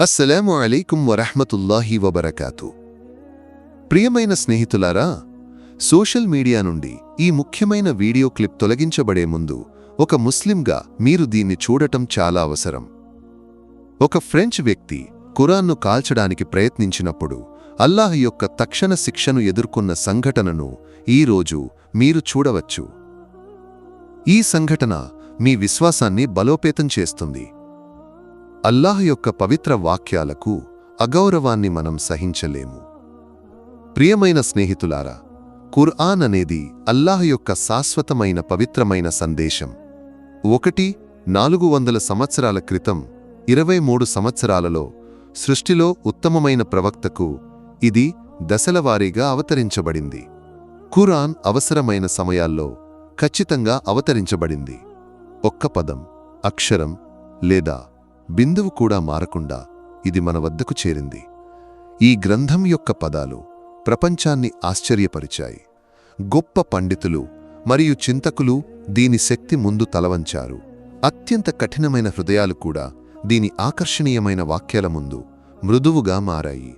అస్సలాము అలైకుం వరహమతుల్లాహి వబరకాతు. ప్రియమైన స్నేహితులారా సోషల్ మీడియా నుండి ఈ ముఖ్యమైన వీడియో క్లిప్ తొలగించబడే ముందు ఒక ముస్లింగా మీరు దీన్ని చూడటం చాలా అవసరం. ఒక ఫ్రెంచ్ వ్యక్తి ఖురాన్ను కాల్చడానికి ప్రయత్నించినప్పుడు అల్లాహ్ యొక్క తక్షణ శిక్షను ఎదుర్కొన్న సంఘటనను ఈరోజు మీరు చూడవచ్చు. ఈ సంఘటన మీ విశ్వాసాన్ని బలోపేతం చేస్తుంది. అల్లాహ్ యొక్క పవిత్ర వాక్యాలకు అగౌరవాన్ని మనం సహించలేము. ప్రియమైన స్నేహితులారా కుర్ఆన్ అనేది అల్లాహ్ యొక్క శాశ్వతమైన పవిత్రమైన సందేశం. ఒకటి నాలుగు వందల సంవత్సరాల క్రితం ఇరవై మూడు సంవత్సరాలలో సృష్టిలో ఉత్తమమైన ప్రవక్తకు ఇది దశలవారీగా అవతరించబడింది. ఖురాన్ అవసరమైన సమయాల్లో ఖచ్చితంగా అవతరించబడింది. ఒక్క పదం అక్షరం లేదా బిందువు కూడా మారకుండా ఇది మన వద్దకు చేరింది. ఈ గ్రంథం యొక్క పదాలు ప్రపంచాన్ని ఆశ్చర్యపరిచాయి. గొప్ప పండితులు మరియు చింతకులు దీని శక్తి ముందు తలవంచారు. అత్యంత కఠినమైన హృదయాలు కూడా దీని ఆకర్షణీయమైన వాక్యాల ముందు మృదువుగా మారాయి.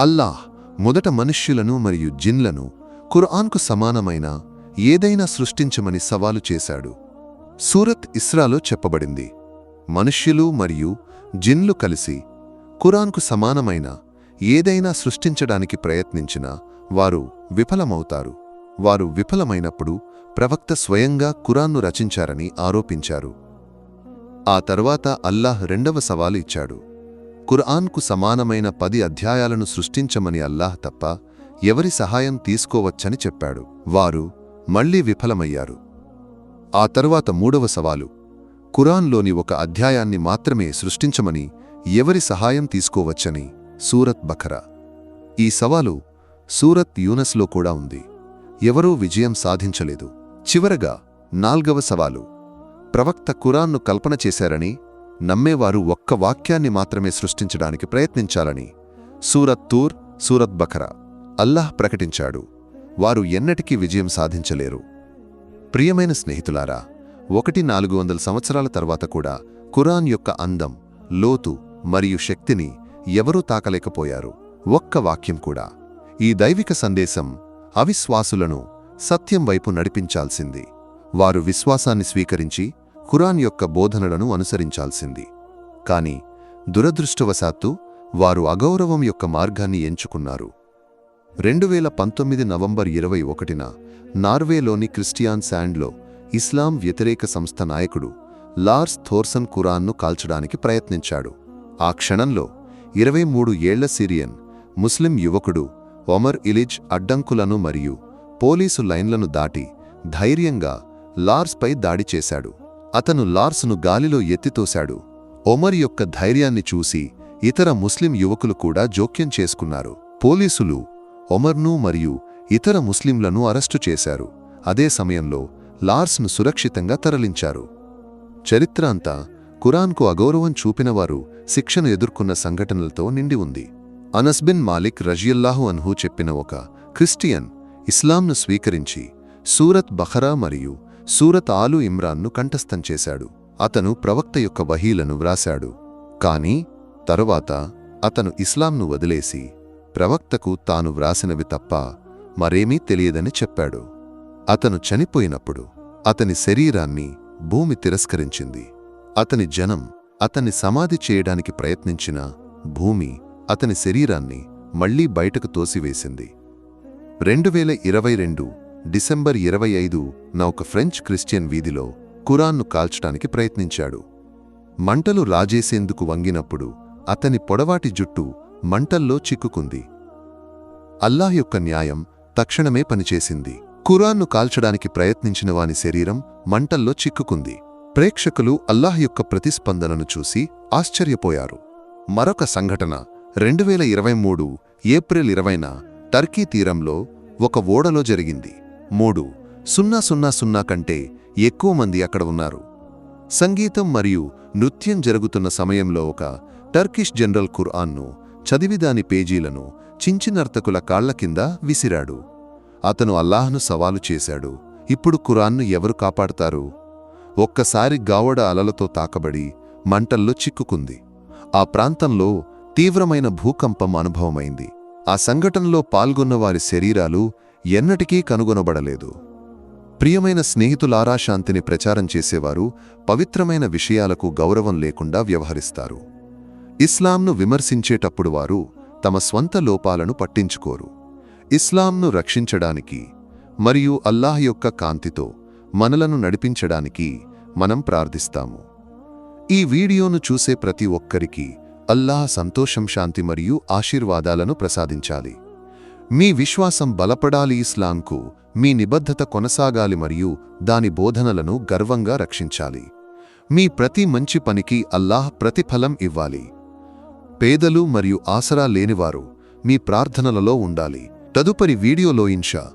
అల్లాహ్ మొదట మనుష్యులను మరియు జిన్లను ఖుర్ఆన్కు సమానమైన ఏదైనా సృష్టించమని సవాలు చేశాడు. సూరత్ ఇస్రాలో చెప్పబడింది. మనుష్యులు మరియు జిన్లు కలిసి ఖురాన్కు సమానమైన ఏదైనా సృష్టించడానికి ప్రయత్నించినా వారు విఫలమవుతారు. వారు విఫలమైనప్పుడు ప్రవక్త స్వయంగా ఖురాన్ను రచించారని ఆరోపించారు. ఆ తర్వాత అల్లాహ్ రెండవ సవాలు ఇచ్చాడు. ఖుర్ఆన్కు సమానమైన పది అధ్యాయాలను సృష్టించమని అల్లాహ్ తప్ప ఎవరి సహాయం తీసుకోవచ్చని చెప్పాడు. వారు మళ్ళీ విఫలమయ్యారు. ఆ తరువాత మూడవ సవాలు ఖురాన్లోని ఒక అధ్యాయాన్ని మాత్రమే సృష్టించమని ఎవరి సహాయం తీసుకోవచ్చని సూరత్ బఖరా. ఈ సవాలు సూరత్ యూనస్లో కూడా ఉంది. ఎవరూ విజయం సాధించలేదు. చివరగా నాల్గవ సవాలు. ప్రవక్త ఖురాన్ను కల్పన చేశారని నమ్మేవారు ఒక్క వాక్యాన్ని మాత్రమే సృష్టించడానికి ప్రయత్నించాలని సూరత్ తూర్ సూరత్ బఖరా అల్లాహ్ ప్రకటించాడు. వారు ఎన్నటికీ విజయం సాధించలేరు. ప్రియమైన స్నేహితులారా ఒకటి నాలుగు వందల సంవత్సరాల తర్వాత కూడా ఖురాన్ యొక్క అందం లోతు మరియు శక్తిని ఎవరూ తాకలేకపోయారు. ఒక్క వాక్యం కూడా. ఈ దైవిక సందేశం అవిశ్వాసులను సత్యం వైపు నడిపించాల్సింది. వారు విశ్వాసాన్ని స్వీకరించి ఖురాన్ యొక్క బోధనలను అనుసరించాల్సింది. కాని దురదృష్టవశాత్తు వారు అగౌరవం యొక్క మార్గాన్ని ఎంచుకున్నారు. రెండు వేల పంతొమ్మిది నవంబర్ ఇరవై ఒకటిన నార్వేలోని క్రిస్టియాన్ శాండ్లో ఇస్లాం వ్యతిరేక సంస్థ నాయకుడు లార్స్ థోర్సన్ ఖురాన్ను కాల్చడానికి ప్రయత్నించాడు. ఆ క్షణంలో ఇరవై మూడు ఏళ్ళ సిరియన్ ముస్లిం యువకుడు ఒమర్ ఇలిజ్ అడ్డంకులను మరియు పోలీసు లైన్లను దాటి ధైర్యంగా లార్స్పై దాడి చేశాడు. అతను లార్స్ను గాలిలో ఎత్తితోశాడు. ఒమర్ యొక్క ధైర్యాన్ని చూసి ఇతర ముస్లిం యువకులు కూడా జోక్యం చేసుకున్నారు. పోలీసులు ఒమర్ను మరియు ఇతర ముస్లింలను అరెస్టు చేశారు. అదే సమయంలో లార్స్ను సురక్షితంగా తరలించారు. చరిత్ర అంతా కురాన్కు అగౌరవం చూపినవారు శిక్షను ఎదుర్కొన్న సంఘటనలతో నిండి ఉంది. అనస్బిన్ మాలిక్ రజియల్లాహు అన్హు చెప్పిన ఒక క్రిస్టియన్ ఇస్లాంను స్వీకరించి సూరత్ బహరా మరియు సూరత్ ఆలు ఇమ్రాన్ను కంఠస్థం చేశాడు. అతను ప్రవక్త యొక్క వహీలను వ్రాశాడు. కాని తరువాత అతను ఇస్లాంను వదిలేసి ప్రవక్తకు తాను వ్రాసినవి తప్ప మరేమీ తెలియదని చెప్పాడు. అతను చనిపోయినప్పుడు అతని శరీరాన్ని భూమి తిరస్కరించింది. అతని జనం అతన్ని సమాధి చేయడానికి ప్రయత్నించిన భూమి అతని శరీరాన్ని మళ్ళీ బయటకు తోసివేసింది. రెండు వేల ఇరవై రెండు డిసెంబర్ ఇరవై ఐదు నా ఒక ఫ్రెంచ్ క్రిస్టియన్ వీధిలో కురాన్ను కాల్చడానికి ప్రయత్నించాడు. మంటలు రాజేసేందుకు వంగినప్పుడు అతని పొడవాటి జుట్టు మంటల్లో చిక్కుకుంది. అల్లాహ్ యొక్క న్యాయం తక్షణమే పనిచేసింది. ఖురాన్ను కాల్చడానికి ప్రయత్నించిన వాని శరీరం మంటల్లో చిక్కుకుంది. ప్రేక్షకులు అల్లాహ్ యొక్క ప్రతిస్పందనను చూసి ఆశ్చర్యపోయారు. మరొక సంఘటన రెండు వేల ఇరవై మూడు ఏప్రిల్ ఇరవైన టర్కీ తీరంలో ఒక ఓడలో జరిగింది. మూడు సున్నా సున్నా సున్నా కంటే ఎక్కువ మంది అక్కడ ఉన్నారు. సంగీతం మరియు నృత్యం జరుగుతున్న సమయంలో ఒక టర్కిష్ జనరల్ ఖుర్ఆన్ను చదివిదాని పేజీలను చించినర్తకుల కాళ్ళ కింద విసిరాడు. అతను అల్లాహ్ను సవాలు చేశాడు. ఇప్పుడు ఖురాన్ను ఎవరు కాపాడతారు? ఒక్కసారి గావడ అలలతో తాకబడి మంటల్లో చిక్కుకుంది. ఆ ప్రాంతంలో తీవ్రమైన భూకంపం అనుభవమైంది. ఆ సంఘటనలో పాల్గొన్న వారి శరీరాలు ఎన్నటికీ కనుగొనబడలేదు. ప్రియమైన స్నేహితులారా శాంతిని ప్రచారం చేసేవారు పవిత్రమైన విషయాలకు గౌరవం లేకుండా వ్యవహరిస్తారు. ఇస్లాంను విమర్శించేటప్పుడు వారు తమ స్వంత లోపాలను పట్టించుకోరు. ఇస్లాంను రక్షించడానికి మరియు అల్లాహ్ యొక్క కాంతితో మనలను నడిపించడానికి మనం ప్రార్థిస్తాము. ఈ వీడియోను చూసే ప్రతి ఒక్కరికి అల్లాహ్ సంతోషం శాంతి మరియు ఆశీర్వాదాలను ప్రసాదించాలి. మీ విశ్వాసం బలపడాలి. ఇస్లాంకు మీ నిబద్ధత కొనసాగాలి మరియు దాని బోధనలను గర్వంగా రక్షించాలి. మీ ప్రతి మంచి పనికి అల్లాహ్ ప్రతిఫలం ఇవ్వాలి. పేదలు మరియు ఆసరా లేనివారు మీ ప్రార్థనలలో ఉండాలి. తదుపరి వీడియోలో ఇన్షా.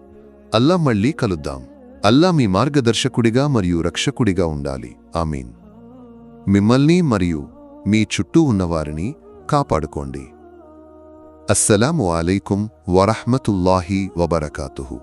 అల్లా మళ్ళీ కలుద్దాం. అల్లా మీ మార్గదర్శకుడిగా మరియు రక్షకుడిగా ఉండాలి. ఆమీన్. మిమ్మల్ని మరియు మీ చుట్టూ ఉన్నవారిని కాపాడుకోండి. అస్సలాము అలైకుం వరహ్మతుల్లాహి వబరకాతుహు.